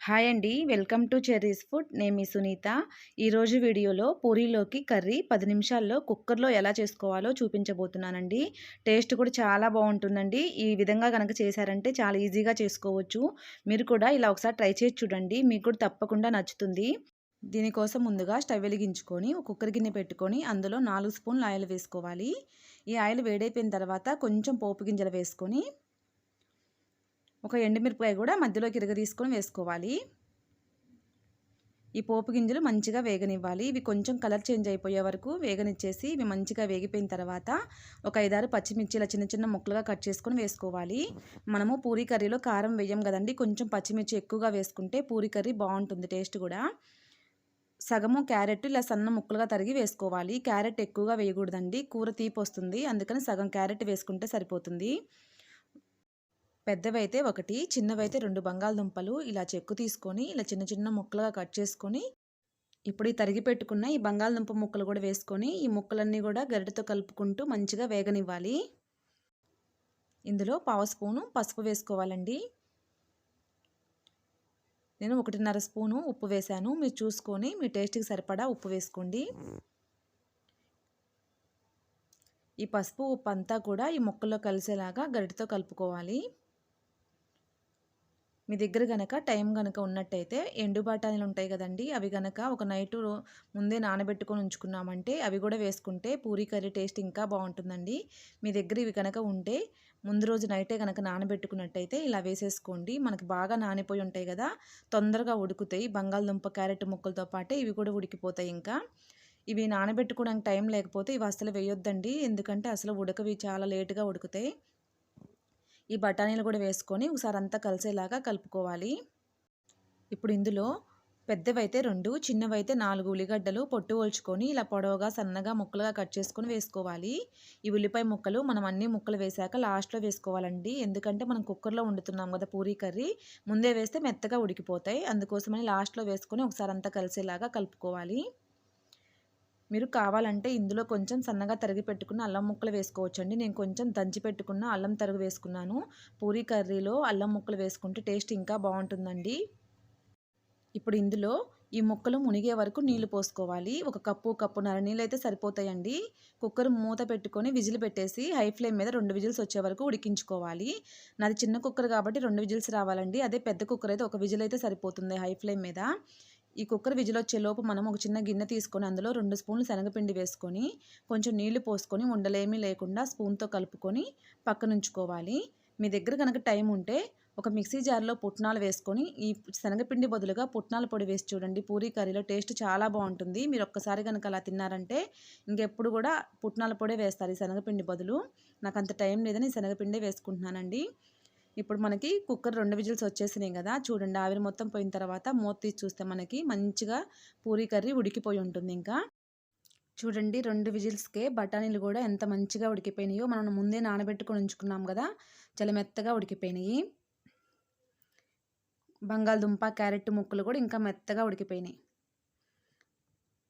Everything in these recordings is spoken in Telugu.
హాయ్ అండి. Welcome to cherries food. నేను మీ సునీత. ఈరోజు వీడియోలో పూరీలోకి కర్రీ పది నిమిషాల్లో కుక్కర్లో ఎలా చేసుకోవాలో చూపించబోతున్నానండి. టేస్ట్ కూడా చాలా బాగుంటుందండి. ఈ విధంగా కనుక చేశారంటే చాలా ఈజీగా చేసుకోవచ్చు. మీరు కూడా ఇలా ఒకసారి ట్రై చేసి చూడండి. మీకు కూడా తప్పకుండా నచ్చుతుంది. దీనికోసం ముందుగా స్టవ్ వెలిగించుకొని కుక్కర్ గిన్నె పెట్టుకొని అందులో నాలుగు స్పూన్లు ఆయిల్ వేసుకోవాలి. ఈ ఆయిల్ వేడైపోయిన తర్వాత కొంచెం పోపు గింజలు వేసుకొని ఒక ఎండుమిరపకాయ కూడా మధ్యలోకి ఇరగ తీసుకొని వేసుకోవాలి. ఈ పోపు గింజలు మంచిగా వేగనివ్వాలి. ఇవి కొంచెం కలర్ చేంజ్ అయిపోయే వరకు వేగనిచ్చేసి ఇవి మంచిగా వేగిపోయిన తర్వాత ఒక ఐదారు పచ్చిమిర్చి ఇలా చిన్న చిన్న ముక్కలుగా కట్ చేసుకొని వేసుకోవాలి. మనము పూరీ కర్రీలో కారం వేయం కదండి. కొంచెం పచ్చిమిర్చి ఎక్కువగా వేసుకుంటే పూరీ కర్రీ బాగుంటుంది టేస్ట్ కూడా. సగము క్యారెట్ ఇలా సన్న ముక్కలుగా తరిగి వేసుకోవాలి. క్యారెట్ ఎక్కువగా వేయకూడదండి. కూర తీపి వస్తుంది అందుకని సగం క్యారెట్ వేసుకుంటే సరిపోతుంది. పెద్దవైతే ఒకటి చిన్నవైతే రెండు బంగాళదుంపలు ఇలా చెక్కు తీసుకొని ఇలా చిన్న చిన్న ముక్కలుగా కట్ చేసుకొని ఇప్పుడు ఈ తరిగి పెట్టుకున్న ఈ బంగాళదుంప ముక్కలు కూడా వేసుకొని ఈ ముక్కలన్నీ కూడా గరిటతో కలుపుకుంటూ మంచిగా వేగనివ్వాలి. ఇందులో పావు స్పూను పసుపు వేసుకోవాలండి. నేను ఒకటిన్నర స్పూను ఉప్పు వేశాను. మీరు చూసుకొని మీ టేస్ట్కి సరిపడా ఉప్పు వేసుకోండి. ఈ పసుపు ఉప్పు అంతా కూడా ఈ ముక్కల్లో కలిసేలాగా గరిటతో కలుపుకోవాలి. మీ దగ్గర గనక టైం కనుక ఉన్నట్టయితే ఎండు బఠానీలు ఉంటాయి కదండి అవి కనుక ఒక నైట్ ముందే నానబెట్టుకొని ఉంచుకున్నామంటే అవి కూడా వేసుకుంటే పూరీ కర్రీ టేస్ట్ ఇంకా బాగుంటుందండి. మీ దగ్గర ఇవి కనుక ఉంటే ముందు రోజు నైటే కనుక నానబెట్టుకున్నట్టయితే ఇలా వేసేసుకోండి. మనకి బాగా నానిపోయి ఉంటాయి కదా తొందరగా ఉడుకుతాయి. బంగాళదుంప క్యారెట్ ముక్కలతో పాటే ఇవి కూడా ఉడికిపోతాయి ఇంకా. ఇవి నానబెట్టుకోవడానికి టైం లేకపోతే ఇవి అసలు వేయొద్దండి. ఎందుకంటే అసలు ఉడకవి చాలా లేటుగా ఉడుకుతాయి. ఈ బఠానీలు కూడా వేసుకొని ఒకసారి అంతా కలిసేలాగా కలుపుకోవాలి. ఇప్పుడు ఇందులో పెద్దవైతే రెండు చిన్నవైతే నాలుగు ఉల్లిగడ్డలు పొట్టు ఒల్చుకొని ఇలా పొడవుగా సన్నగా ముక్కలుగా కట్ చేసుకొని వేసుకోవాలి. ఈ ఉల్లిపాయ ముక్కలు మనం అన్ని ముక్కలు వేసాక లాస్ట్లో వేసుకోవాలండి. ఎందుకంటే మనం కుక్కర్లో వండుతున్నాం కదా పూరీ కర్రీ ముందే వేస్తే మెత్తగా ఉడికిపోతాయి. అందుకోసమని లాస్ట్లో వేసుకొని ఒకసారి అంతా కలిసేలాగా కలుపుకోవాలి. మీరు కావాలంటే ఇందులో కొంచెం సన్నగా తరిగి పెట్టుకున్న అల్లం ముక్కలు వేసుకోవచ్చండి. నేను కొంచెం దంచి పెట్టుకున్న అల్లం తరుగు వేసుకున్నాను. పూరీ కర్రీలో అల్లం ముక్కలు వేసుకుంటే టేస్ట్ ఇంకా బాగుంటుందండి. ఇప్పుడు ఇందులో ఈ ముక్కలు మునిగే వరకు నీళ్ళు పోసుకోవాలి. ఒక కప్పు కప్పున్నర నీళ్ళు అయితే సరిపోతాయండి. కుక్కర్ మూత పెట్టుకొని విజిల్ పెట్టేసి హై ఫ్లేమ్ మీద రెండు విజిల్స్ వచ్చే వరకు ఉడికించుకోవాలి. నాది చిన్న కుక్కర్ కాబట్టి రెండు విజిల్స్ రావాలండి. అదే పెద్ద కుక్కర్ అయితే ఒక విజిల్ అయితే సరిపోతుంది హై ఫ్లేమ్ మీద. ఈ కుక్కర్ విజిల్ వచ్చేలోపు మనం ఒక చిన్న గిన్నె తీసుకొని అందులో రెండు స్పూన్లు శనగపిండి వేసుకొని కొంచెం నీళ్ళు పోసుకొని ఉండలేమీ లేకుండా స్పూన్తో కలుపుకొని పక్కనుంచుకోవాలి మీ దగ్గర కనుక టైం ఉంటే ఒక మిక్సీ జార్లో పుట్నాలు వేసుకొని ఈ శనగపిండి బదులుగా పుట్నాల పొడి వేసి చూడండి. పూరీ కర్రీలో టేస్ట్ చాలా బాగుంటుంది. మీరు ఒక్కసారి కనుక అలా తిన్నారంటే ఇంకెప్పుడు కూడా పుట్నాల పొడే వేస్తారు ఈ శనగపిండి బదులు. నాకు అంత టైం లేదని శనగపిండే వేసుకుంటున్నానండి. ఇప్పుడు మనకి కుక్కర్ రెండు విజిల్స్ వచ్చేసినాయి కదా. చూడండి ఆవిరి మొత్తం పోయిన తర్వాత మూత తీసి చూస్తే మనకి మంచిగా పూరీ కర్రీ ఉడికిపోయి ఉంటుంది ఇంకా. చూడండి రెండు విజిల్స్కే బఠానీలు కూడా ఎంత మంచిగా ఉడికిపోయినాయో. మనం ముందే నానబెట్టుకొని ఉంచుకున్నాం కదా చాలా మెత్తగా ఉడికిపోయినాయి. బంగాళదుంప క్యారెట్ ముక్కలు కూడా ఇంకా మెత్తగా ఉడికిపోయినాయి.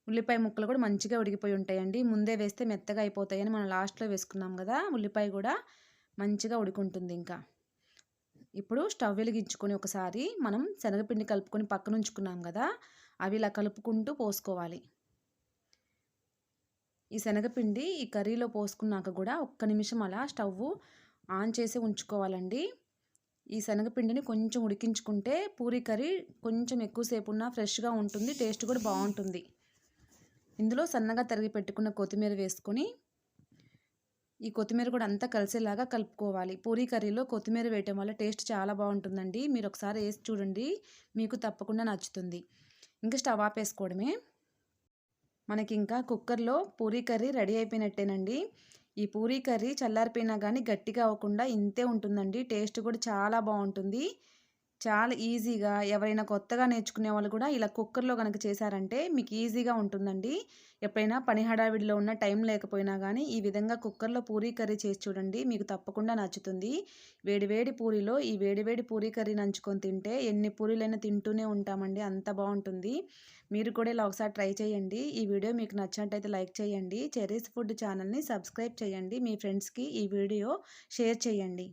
ఉల్లిపాయ ముక్కలు కూడా మంచిగా ఉడికిపోయి ఉంటాయండి. ముందే వేస్తే మెత్తగా అయిపోతాయని మనం లాస్ట్లో వేసుకున్నాం కదా ఉల్లిపాయ కూడా మంచిగా ఉడికుంటుంది ఇంకా. ఇప్పుడు స్టవ్ వెలిగించుకొని ఒకసారి మనం శనగపిండి కలుపుకొని పక్కన ఉంచుకున్నాం కదా అవి ఇలా కలుపుకుంటూ పోసుకోవాలి. ఈ శనగపిండి ఈ కర్రీలో పోసుకున్నాక కూడా ఒక్క నిమిషం అలా స్టవ్ ఆన్ చేసి ఉంచుకోవాలండి. ఈ శనగపిండిని కొంచెం ఉడికించుకుంటే పూరీ కర్రీ కొంచెం ఎక్కువసేపు ఉన్నా ఫ్రెష్గా ఉంటుంది టేస్ట్ కూడా బాగుంటుంది. ఇందులో సన్నగా తరిగి పెట్టుకున్న కొత్తిమీర వేసుకొని ఈ కొత్తిమీర కూడా అంతా కలిసేలాగా కలుపుకోవాలి. పూరీ కర్రీలో కొత్తిమీర వేయటం వల్ల టేస్ట్ చాలా బాగుంటుందండి. మీరు ఒకసారి వేసి చూడండి. మీకు తప్పకుండా నచ్చుతుంది. ఇంకా స్టవ్ ఆపేసుకోవడమే. మనకి ఇంకా కుక్కర్లో పూరీ కర్రీ రెడీ అయిపోయినట్టేనండి. ఈ పూరీ కర్రీ చల్లారిపోయినా కానీ గట్టిగా అవ్వకుండా ఇంతే ఉంటుందండి. టేస్ట్ కూడా చాలా బాగుంటుంది. చాలా ఈజీగా ఎవరైనా కొత్తగా నేర్చుకునే వాళ్ళు కూడా ఇలా కుక్కర్లో కనుక చేశారంటే మీకు ఈజీగా ఉంటుందండి. ఎప్పుడైనా పని హడావిడిలో ఉన్న టైం లేకపోయినా కానీ ఈ విధంగా కుక్కర్లో పూరీ కర్రీ చేసి చూడండి మీకు తప్పకుండా నచ్చుతుంది. వేడివేడి పూరీలో ఈ వేడివేడి పూరీ కర్రీ నంచుకొని తింటే ఎన్ని పూరీలైనా తింటూనే ఉంటామండి అంత బాగుంటుంది. మీరు కూడా ఇలా ఒకసారి ట్రై చేయండి. ఈ వీడియో మీకు నచ్చినట్టయితే లైక్ చేయండి. చెరీస్ ఫుడ్ ఛానల్ని సబ్స్క్రైబ్ చేయండి. మీ ఫ్రెండ్స్కి ఈ వీడియో షేర్ చేయండి.